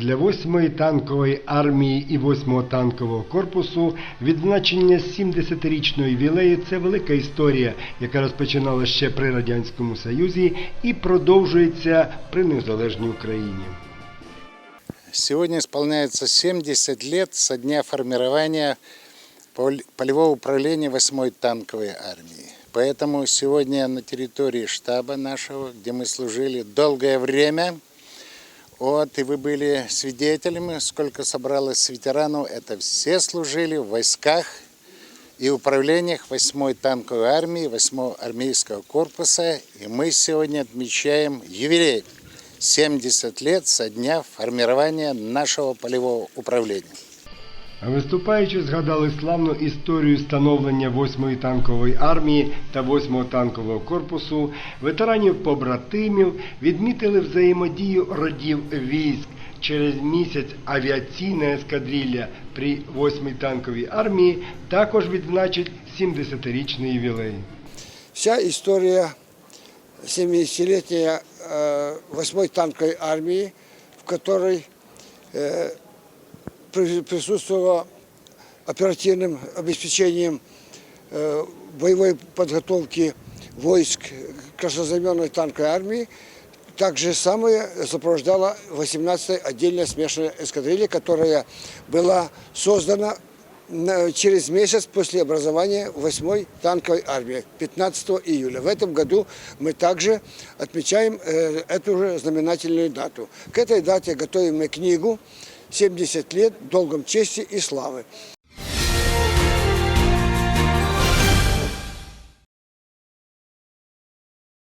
Для 8-ї танкової армії і 8-го танкового корпусу відзначення 70-річної ювілею – це велика історія, яка розпочиналася ще при Радянському Союзі і продовжується при незалежній Україні. Сегодня исполняется 70 лет со дня формирования пол- полевого управления 8-й танковой армии. Поэтому сегодня на территории штаба нашего, где мы служили долгое время, вот, и вы были свидетелями, сколько собралось ветеранов, это все служили в войсках и управлениях 8-й танковой армии, 8-го армейского корпуса. И мы сегодня отмечаем юбилей 70 лет со дня формирования нашего полевого управления. Виступаючи, згадали славну історію становлення 8-ї танкової армії та 8-го танкового корпусу, ветеранів побратимів, відмітили взаємодію родів військ. Через місяць авіаційна ескадрилля при 8-й танковій армії також відзначить 70-річний ювілей. Вся история 70-летия э, 8-й танковой армии, в которой э, при- присутствовало оперативным обеспечением э, боевой подготовки войск краснознаменной танковой армии, так же самое сопровождала 18-я отдельная смешанная эскадрилья, которая была создана на- через месяц после образования 8-й танковой армии 15 июля. В этом году мы также отмечаем э, эту же знаменательную дату. К этой дате готовим мы книгу 70 лет долгом чести и славы.